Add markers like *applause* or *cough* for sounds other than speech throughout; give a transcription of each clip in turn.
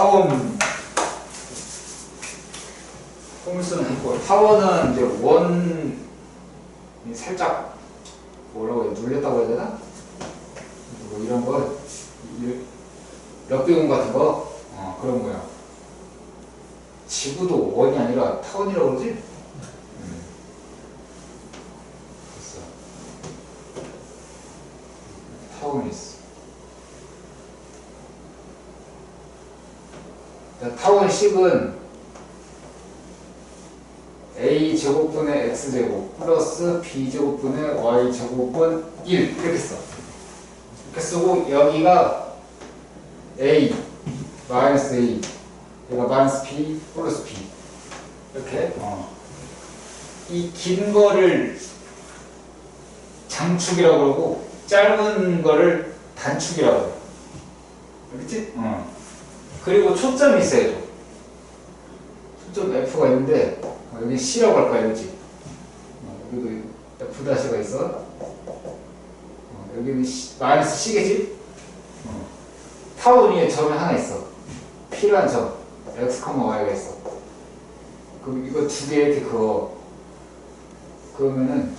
타원. 홈수는 있고 타원은 이제 원 살짝 뭐라고 해야 눌렸다고 해야 되나? 뭐 이런 거 이- 역비공 같은 거 어, 그런 거야. 지구도 원이 아니라 타원이라고 그러지? 음. 됐어. 타원이 있어. 자, 타원 식은 a 제곱분의 x 제곱 플러스 b 제곱분의 y 제곱분 1 이렇게 써. 이렇게 쓰고 여기가 a 마이너스 a 여기가 마이너스 b 플러스 b 이렇게 어. 이긴 거를 장축이라고 그러고 짧은 거를 단축이라고 그래. 알겠지? 어. 그리고 초점이 있어야죠. 초점 F가 있는데 어, 여기 C라고 할 거야, 그렇지? 어, 여기도 F 다시가 있어. 어, 여기는 C, 마이너스 C겠지? 어. 타원 위에 점이 하나 있어. P라는 점, X, Y가 있어. 그럼 이거 두 개 이렇게 그어. 그러면은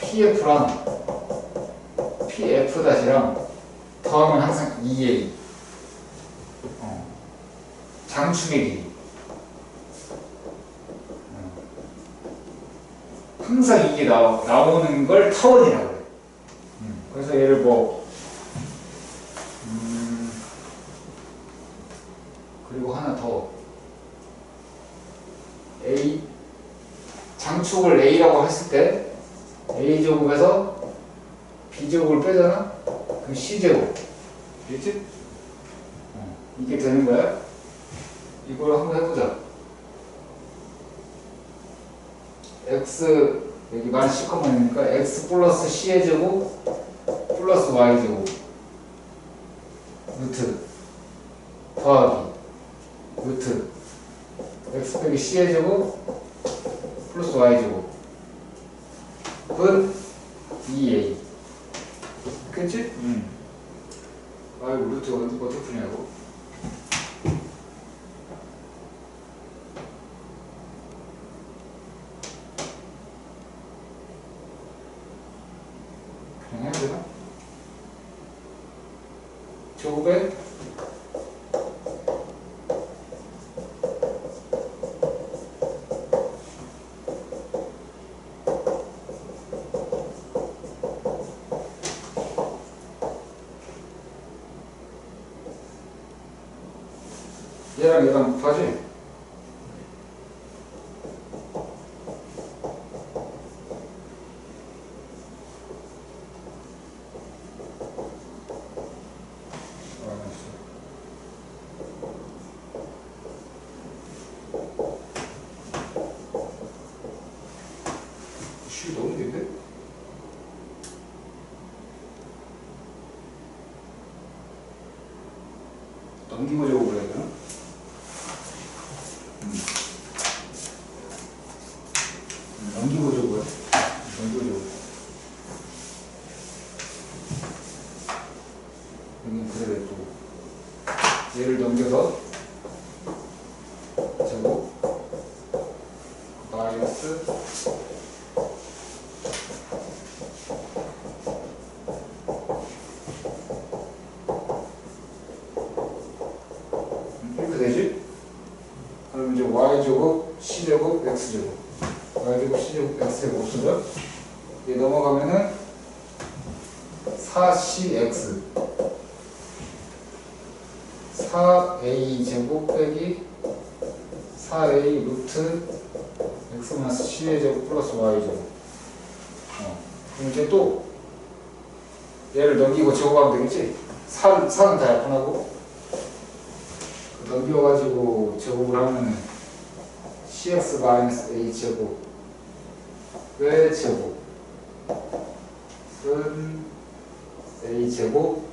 PF랑 PF 다시랑 더하면 항상 2A. 어. 장축의 길이. 항상 이게 나, 나오는 걸 타원이라고 그래. 음. 그래서 얘를 뭐, 음, 그리고 하나 더. A, 장축을 A라고 했을 때, A제곱에서 B제곱을 빼잖아? 그럼 C제곱. 됐지? 어, 이게 되는 거야? 이걸 한번 해보자. X 여기 마이너스 10,1이니까 x 플러스 c의 제곱 플러스 y 제곱 루트 더하기 루트 x 빼기 c의 제곱 플러스 y 제곱 은 2a 그치? 응. 아이고 루트 어떻게 어떻게 푸냐고 그냥 해야 되나? 제곱에 얘랑 얘랑 곱하지? 알았어. 쉬 너무 긴데? 넘기고 제곱을 해야 되나? 음, 넘기고 제곱을 넘기고 제곱 여기 그대로 또 얘를 넘겨서 제곱 마이너스 음, 이렇게 되지? 그럼 이제 y제곱, c제곱, x제곱 y제곱, c제곱, x제곱 없어져? 얘 넘어가면은 4cx 4a 제곱 빼기 4a 루트 x 마이너스 c의 제곱 플러스 y 제곱 어. 그럼 이제 또 얘를 넘기고 제곱하면 되겠지? 4, 4는 다 약분하고 그 넘겨가지고 제곱을 하면은 cx 마이너스 a 제곱 의 제곱 a제곱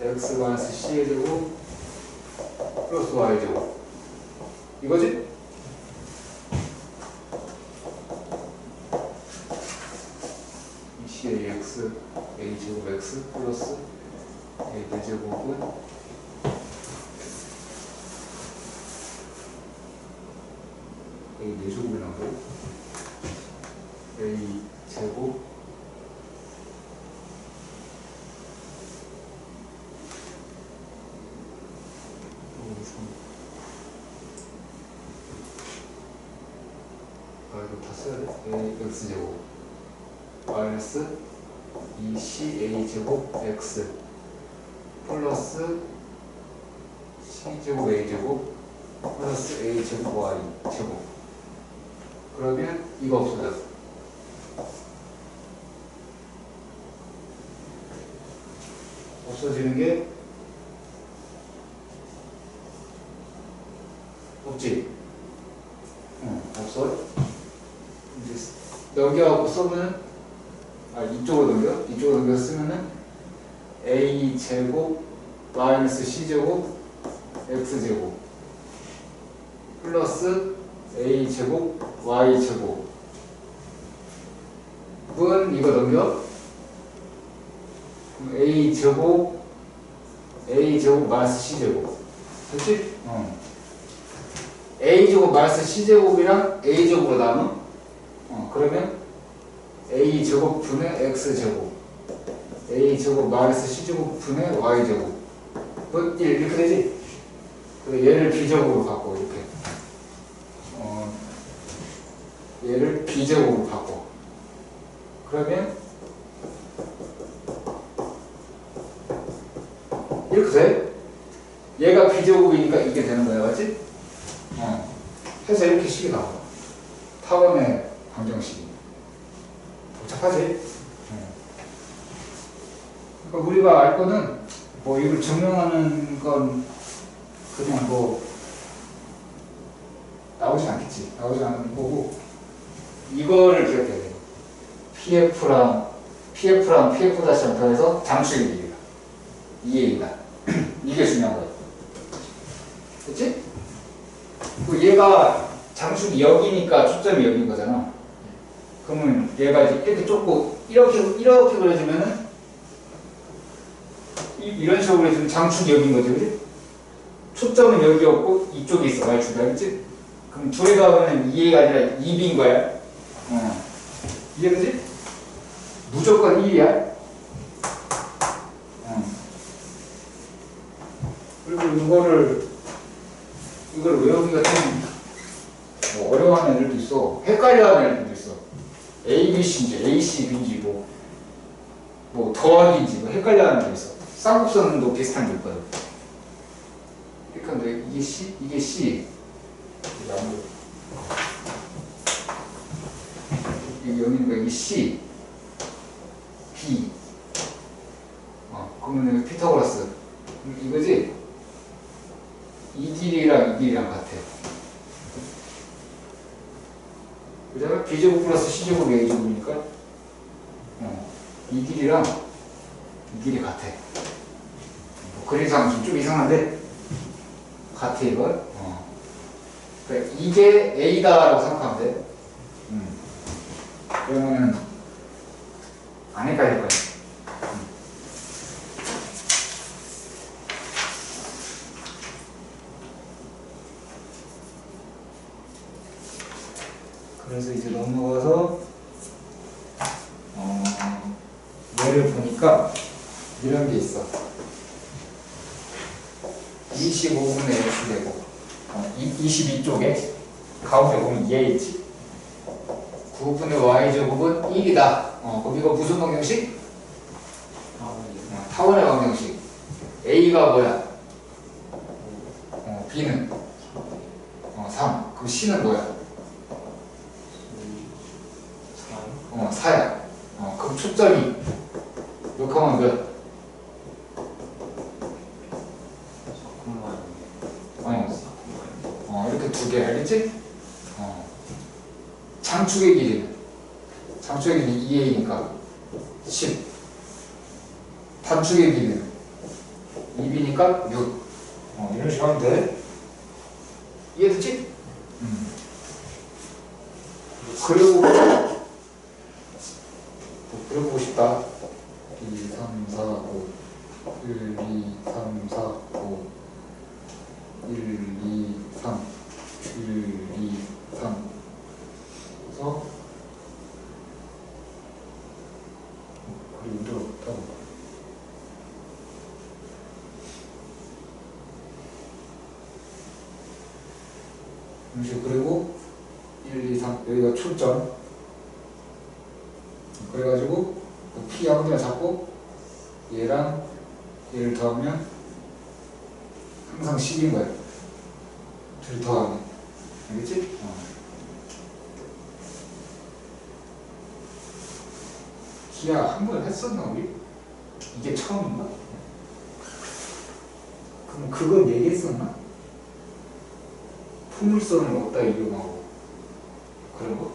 x 마이너스 c의 제곱 플러스 y 제곱 이거지? 이 c의 x a 제곱 x 플러스 a 제곱은 a 4제곱이 나고 a 제곱 x 제곱 마이너스 2c a 제곱 x 플러스 c 제곱 a 제곱 플러스 a 제곱 y 제곱 그러면 이거 없어져 없어지는 게 없지? 응 없어 이제 여기하고 써보면 아 이쪽으로 넘겨? 이쪽으로 넘겨 쓰면은 a 제곱 마이너스 c 제곱 x 제곱 플러스 a 제곱 y 제곱. 은 이거 넘겨? a 제곱 a 제곱 마이너스 c 제곱. 됐지? 어. a 제곱 마이너스 c 제곱이랑 a 제곱으로 나누 어 그러면 a 제곱 분의 x 제곱 a 제곱 마이너스 c 제곱 분의 y 제곱 뭐1 이렇게 되지? 그래서 얘를 비제곱으로 바꿔 이렇게 어, 얘를 비제곱으로 바꿔 그러면 이렇게 돼? 얘가 비제곱이니까 이게 되는 거야 맞지? 어. 해서 이렇게 식이 나와 타원의 방정식이 복잡하지? 어. 그러니까 우리가 알 거는 뭐 이걸 증명하는 건 그냥 뭐 나오진 않겠지. 나오지 않는 거고 이거를 기억해야 돼. PF랑 PF랑 PF 다시 연결해서 장축의 길이가 이해이다. 이게 중요한 거야. 그치? 그 얘가 장축이 여기니까 초점이 여기인 거잖아. 그러면 얘가 이제 이렇게 좁고 이렇게 이렇게 그려지면은 이, 이런 식으로 그려지면 장축이 여기인 거지, 그지? 초점은 여기였고 이쪽에 있어, y축이 알겠지? 그럼 둘이 더하면 2a가 아니라 2b인 거야. 어. 이해되지? 무조건 1이야. 어. 그리고 이거를 이걸 외우기가 좀 뭐 어려워하는 애들도 있어. 헷갈려하는 애들도 있어. A, B, C인지 A, C, B인지 뭐, 뭐 더하기인지 뭐 헷갈려하는 애도 있어. 쌍곡선도 비슷한 게 있거든. 그러니까 너 이게 C, 이게 C. 이게 아무래도 이게 여기니까 이게 C, B. 어, 그러면 여기 피타고라스. 음, 이거지? 이 길이랑 이 길이랑 같아. 그다음에 B제곱 플러스 C제곱 A제곱이니까 어, 이 길이랑 이 길이 같아. 뭐 그림상 좀 이상한데 같아 이걸. 어. 그러니까 이게 A다라고 생각하면 돼. 음. 그러면은 안 헷갈릴 거야. 그래서 이제 넘어가서 어, 얘를 보니까 이런 게 있어. 25분의 x 되고 어, 22쪽에 가운데 보면 얘 있지. 9분의 y 제곱은 1이다. 어, 그럼 이거 무슨 방정식? 어, 타원의 방정식. a가 뭐야? 어, b는 어, 3. 그럼 c는 뭐야? 어, 4야. 어, 그럼 초점이 몇하면 몇? 어, 어, 이렇게 두 개, 알겠지? 어. 장축의 길이는? 길이 2a니까 10. 단축의 길이는? 2b니까 6. 어, 이런 식으로 하면 돼. 이해됐지? 음. 그리고 그려보고 싶다. 2, 3, 4, 5. 1, 2, 3, 4, 5. 1, 2, 3. 1, 2, 3. 그리고 들어 타고 이제 그리고 1, 2, 3 여기가 출전 그래가지고 그 P 아무 데나 잡고 얘랑 얘를 더하면 항상 10인 거야 둘 더하면 알겠지? 어. 기아 한 번 했었나 우리? 이게 처음인가? 그럼 그건 얘기했었나? 포물선을 어디다 이용하고 그런 거?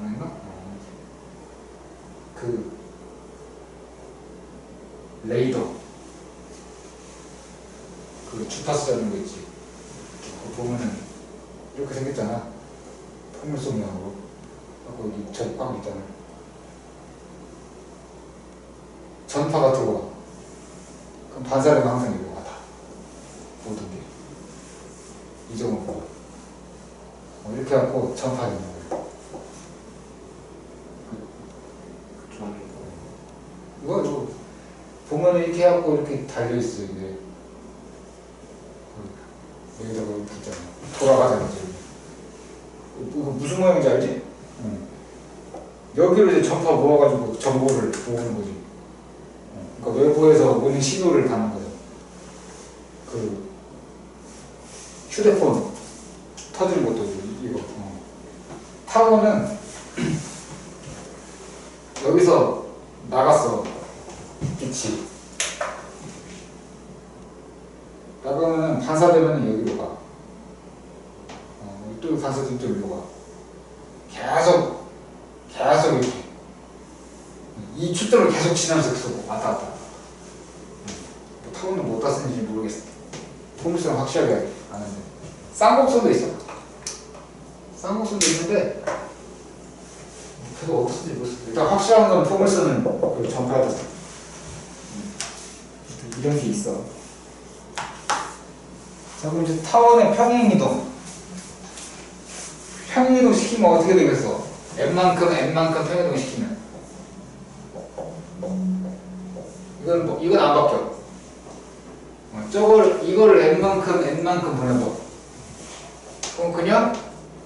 아닌가? 어. 그 레이더 그 주파수 잡는 거 있지. 그거 보면은 이렇게 생겼잖아. 모양으로 거기 전빵 있잖아. 전파가 들어와. 그럼 반사량은 항상 이거 같아 모든 게 이 정도 어, 이렇게 갖고 전파 있는 거예요 저는 이거 보면 이렇게 해갖고 이렇게 달려 있어 이게 여기다가 이렇게 있잖아 돌아가잖아 지금 이거 무슨 모양인지 알지? 응. 여기로 이제 전파 모아가지고 정보를 모으는 거지. 응. 그러니까 외부에서 오는 신호를 가는 거죠. 그 휴대폰 터지는 것도 이거. 어. 타워는 여기서 나갔어 빛이 나가면 반사되면 여기로 가. 어, 또 반사되면 또 여기로 가. 계속 계속 이렇게 이 출점을 계속 지나면서 계속 왔다 갔다. 뭐 타고는 못 땄는지 모르겠어. 포물선 확실하게 아는데 쌍곡선도 있어. 쌍곡선도 있는데 계속 어떻게 모르겠어. 일단 확실한 건 포물선은 그 전파가 됐어. 이런 게 있어. 자 그럼 이제 타원의 평행이동. 평행이동 시키면 어떻게 되겠어? n만큼 n만큼 평행이동 시키면 이건 뭐 이건 안 바뀌어. 어, 저걸 이거를 n만큼 n만큼 보내봐. 그럼 그냥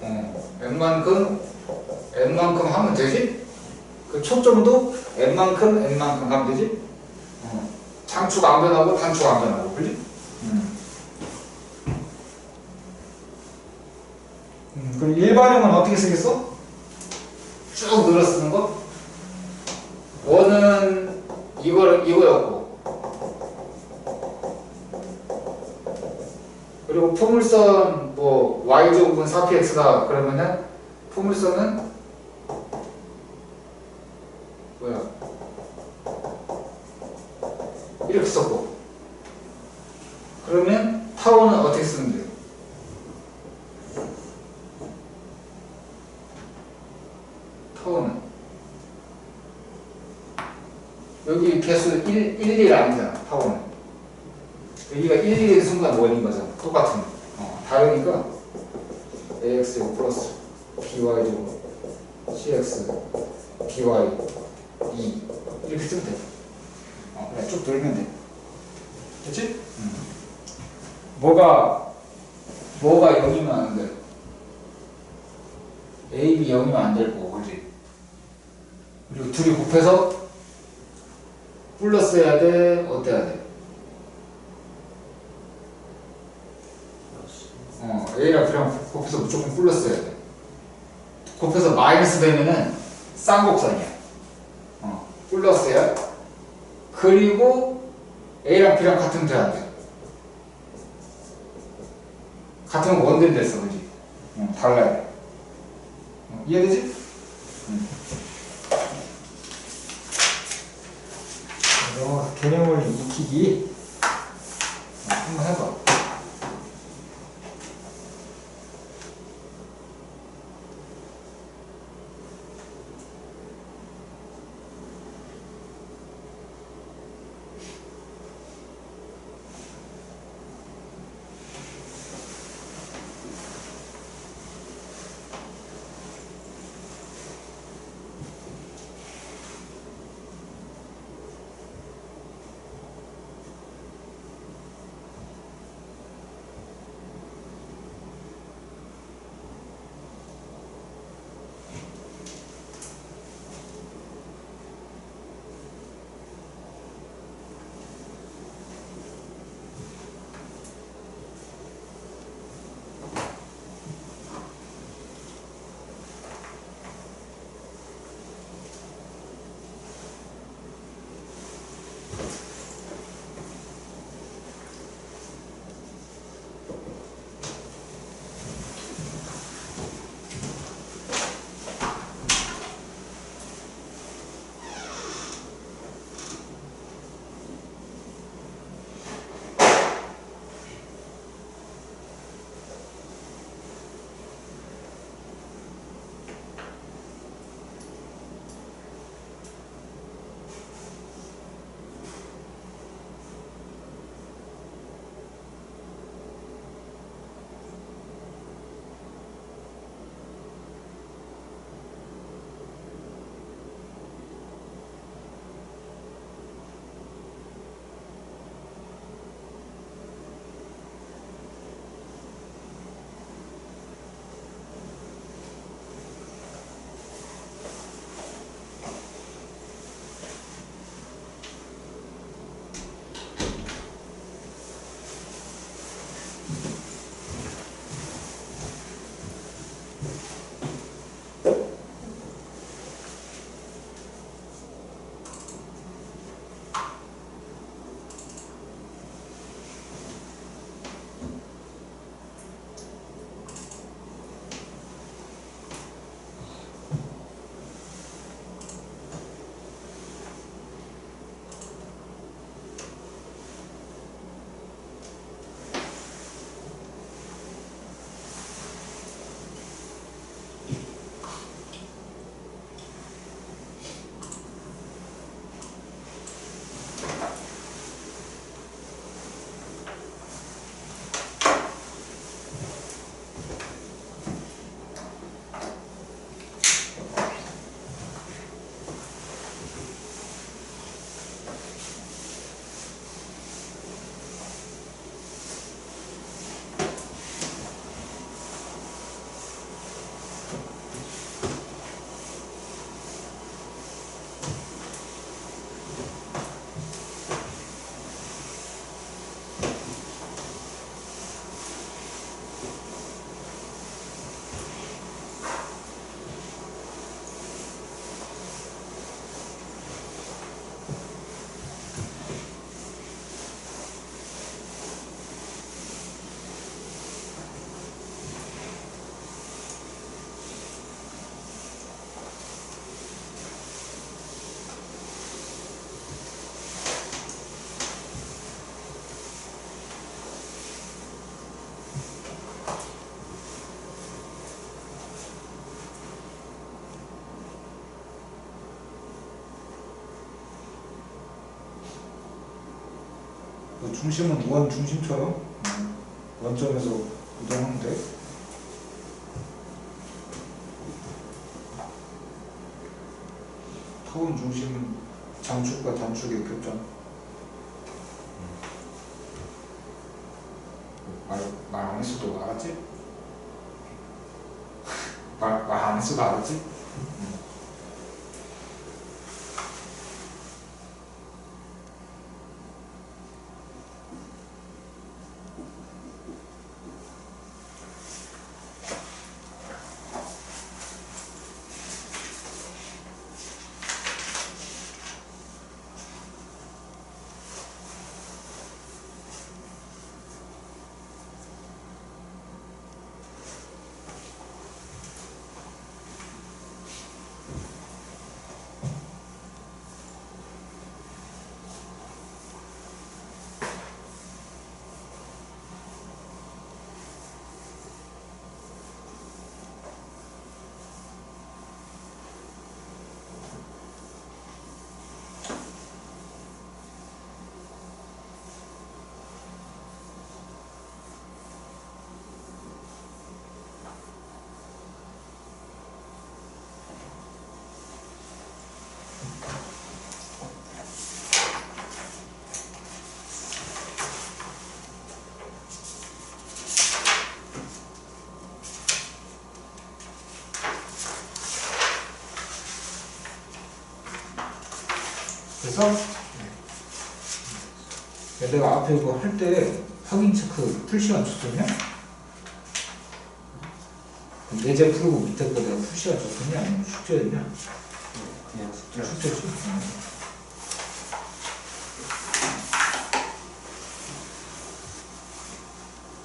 어, n만큼 n만큼 하면 되지? 그 초점도 n만큼 n만큼 하면 되지? 어, 장축 안 변하고 단축 안 변하고 그지? 음. 음, 그럼 일반형은 어떻게 쓰겠어? 쭉 늘어 쓰는 거? 원은 이거 이거였고 그리고 포물선 뭐 y제곱은 4px다 그러면은 포물선은 뭐야 이렇게 썼고 그러면 타워는 어떻게 쓰면 돼요? 타워는 여기 개수 1, 1, 1 아니잖아 타워는 여기가 1, 1인 순간 원인 거잖아 똑같은 어, 다르니까 ax 제곱 플러스 by 제곱 cx by 2 이렇게 쓰면 돼 어, 그래 쭉 돌면 돼 됐지? 음. 뭐가 뭐가 0이면 안 돼? A, B 0이면 안 될 거고 그지? 그리고 둘이 곱해서 플러스 해야 돼? 어때야 돼? 어, A랑 B랑 곱해서 무조건 플러스 해야 돼. 곱해서 마이너스 되면은 쌍곡선이야. 어, 플러스야. 그리고 A랑 B랑 같으면 돼, 안 돼? 같으면 원된 됐어, 그지? 어, 달라야 돼. 어, 이해되지? 응. 어, 개념을 익히기 어, 한번 해봐. 그 중심은 원 중심처럼 원점에서 이동하면 돼. 타원 중심은 장축과 단축의 교점. 말말 안 했어도 알았지? 말말안 했어도 알았지? *laughs* 그래서 네. 내가 앞에 이거 할 때 확인 체크 풀시간 줬었냐? 예제 풀고 밑에 거 내가 풀시간 줬었냐? 아니면 숙제였냐? 그냥 숙제 숙제지. 응.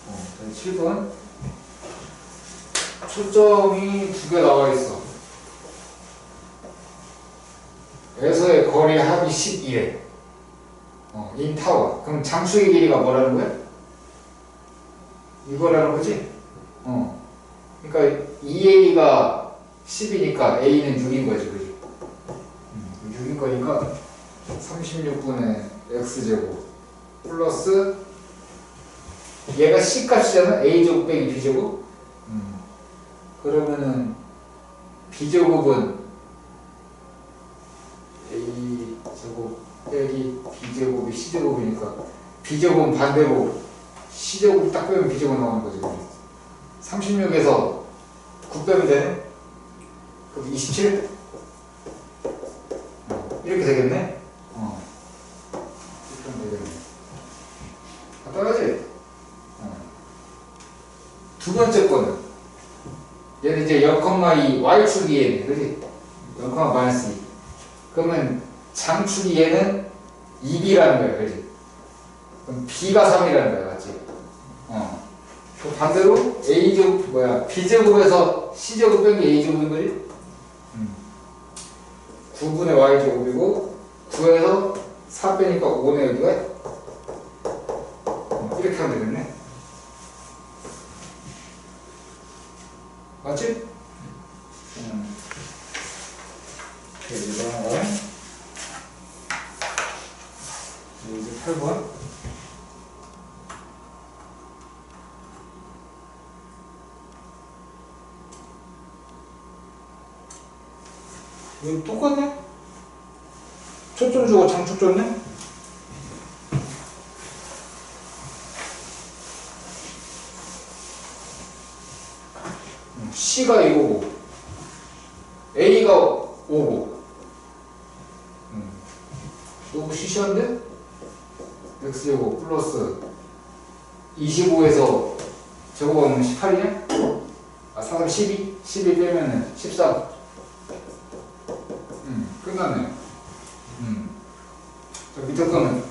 어, 7번 초점이 두 개 나와 있어. 에서의 거리 합이 12래. 어, 인 타워. 그럼 장수의 길이가 뭐라는 거야? 이거라는 거지? 어. 그러니까 2a가 10이니까 a는 6인 거지, 그지? 음, 6인 거니까 36분의 x제곱 플러스 얘가 C 값이잖아. A제곱 빼기 B제곱. 음. 그러면은 B제곱은 A제곱 빼기 B제곱이 B제곱은 반대로 C제곱 딱 빼면 B제곱 나오는 거지. 36에서 9 빼면 되네? 그럼 27? 어, 이렇게 되겠네? 어. 되겠네. 간단하지? 두 번째 거는 얘는 이제 0,2 y축이 얘네 그지? 0, 마이너스 2 그러면 장축이 얘는 2b라는 거야 그지? 그럼 b가 3이라는 거야 맞지? 어. 그 반대로 a제곱 뭐야 b제곱에서 c제곱 뺀 게 a제곱인 거지? 음. 9분의 y제곱이고 9에서 4 빼니까 5네 여기가 어, 이렇게 하면 되겠네 맞지? 음. 오케이, 이거 하나. 이제 8번. 이거 똑같네? 초점 주고 장축 줬네? 음, C가 이거고 A가 5고 음. 너무 시시한데? X제곱 플러스 25에서 제곱하면 18이냐? 아 4, 12? 12 빼면은 14 음, 끝났네 음. 자 밑에 거는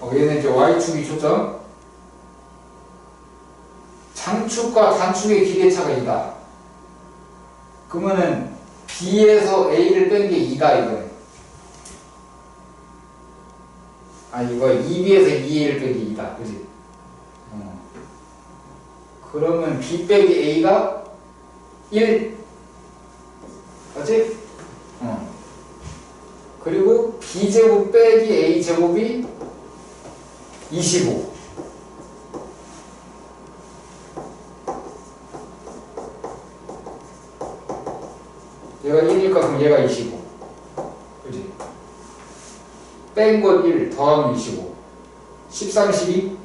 어, 얘는 이제 Y축이 초점 장축과 단축의 기대차가 있다 그러면은 B에서 A를 뺀 게 2다 이거네. 아 이거 2B에서 2A를 뺀게 2다. 그지? 어. 그러면 B 빼기 A가 1 맞지? 어. 그리고 B제곱 빼기 A제곱이 25 얘가 1이니까 그럼 얘가 25. 그지? 뺀 건 1, 더하면 25. 13, 12?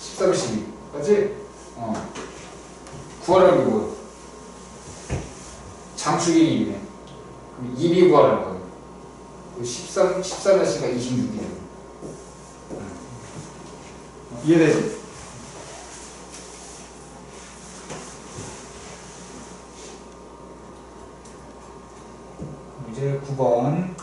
13, 12. 맞지? 어. 구하라는 게 뭐야? 장축이 1이네. 그럼 2비 구하라는 거야. 13, 13의 시가 26이네. 이해되지? 이제 9번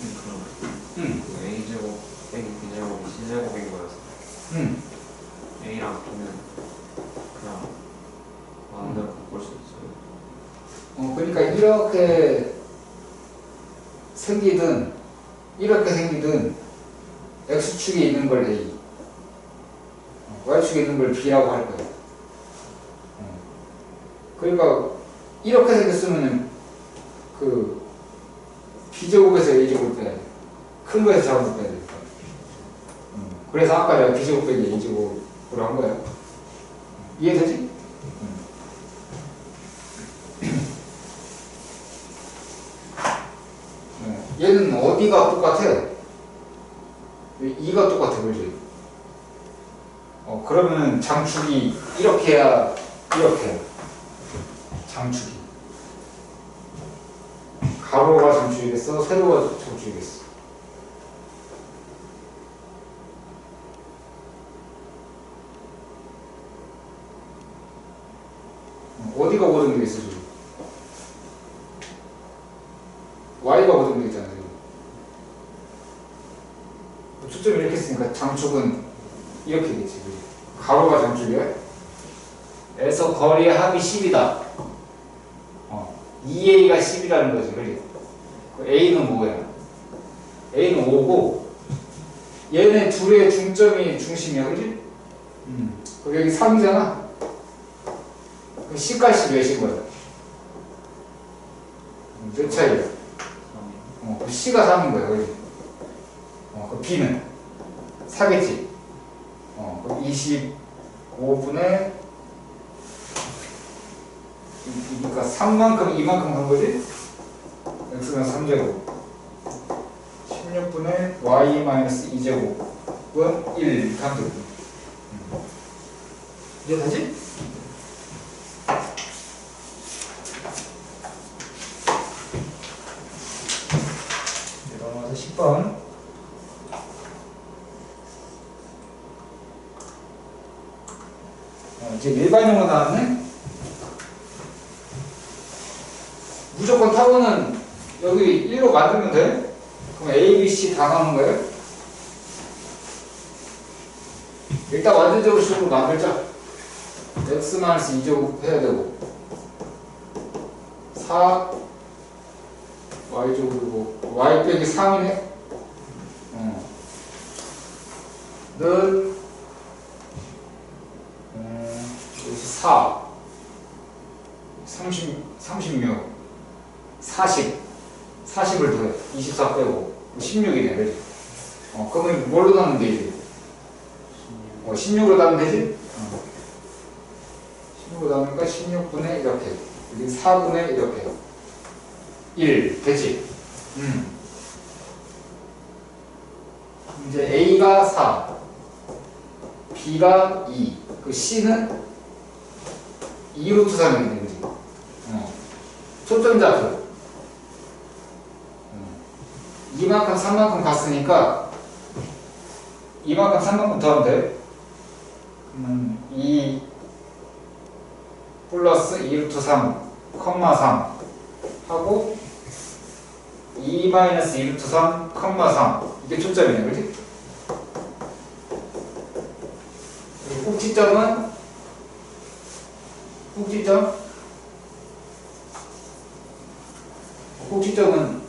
음, 그럼 응, 그 A제곱 빼기 B제곱이 C제곱인 거였어 응. A랑 B는 그냥 마음대로 바꿀 수 있어요 어, 그러니까 이렇게 생기든 이렇게 생기든 x축에 있는 걸 a, 어, y축에 있는 걸 b라고 할 거예요. 어. 그러니까 이렇게 생겼으면은 그 b제곱에서 a제곱 빼야 돼. 큰 거에서 작은 거 빼야 되니까. 음, 그래서 아까 내가 b제곱 빼기 a제곱으로 한 거야. 이해되지? 네. 얘는 어디가 똑같아? 2가 똑같아, 그지? 어, 그러면 장축이 이렇게 해야, 이렇게 해야. 장축이. 가로가 장축이겠어? 세로가 장축이겠어? 어, 어디가 고정되어 있어? Y가 고정되어 있잖아, 지금. 초점이 이렇게 있으니까 장축은 이렇게 되지. 가로가 장축이야. 에서 거리의 합이 10이다. 어. 2A가 10이라는 거지. 그지? 그 A는 뭐야? A는 5고 얘네 둘의 중점이 중심이야. 그지? 음. 그럼 여기 3이잖아. 그 C값이 몇인 거야? 음, 몇 차이야? 어, 그 C가 3인 거야. 그지? 어, 그 B는 4겠지. 어, 그럼 25분의 그러니까 3만큼 2만큼 한 거지? x는 3제곱 16분의 y-2제곱은 1 이렇게 하면 되고 이해되지? 10번. 어, 이제 일반용으로 나왔네? 무조건 타고는 여기 1로 만들면 돼? 그럼 A, B, C 다 나오는 거예요? 일단 완전적으로 식으로 만들자. x 2제곱 해야 되고 4 y제곱이고 y 빼기 3이네? 어. 는 음, 여기서 4 30, 36 40 40을 더해 24 빼고 16이네 그지? 어, 그러면 뭘로 나누면 되지? 어, 16으로 나누면 되지? 어. 16으로 나누니까 16분의 이렇게 여기 4분의 이렇게 1 되지? 음. 이제 A가 4 B가 2, 그 C는 2루트 3이네, 그지? 어. 초점자수. 음. 2만큼, 3만큼 갔으니까 2만큼, 3만큼 더하면 돼. 그러면 2 플러스 2루트 3, 컴마 3 하고 2 마이너스 2루트 3, 컴마 3 이게 초점이네, 그지? 그리고 꼭지점은 꼭지점 꼭지점은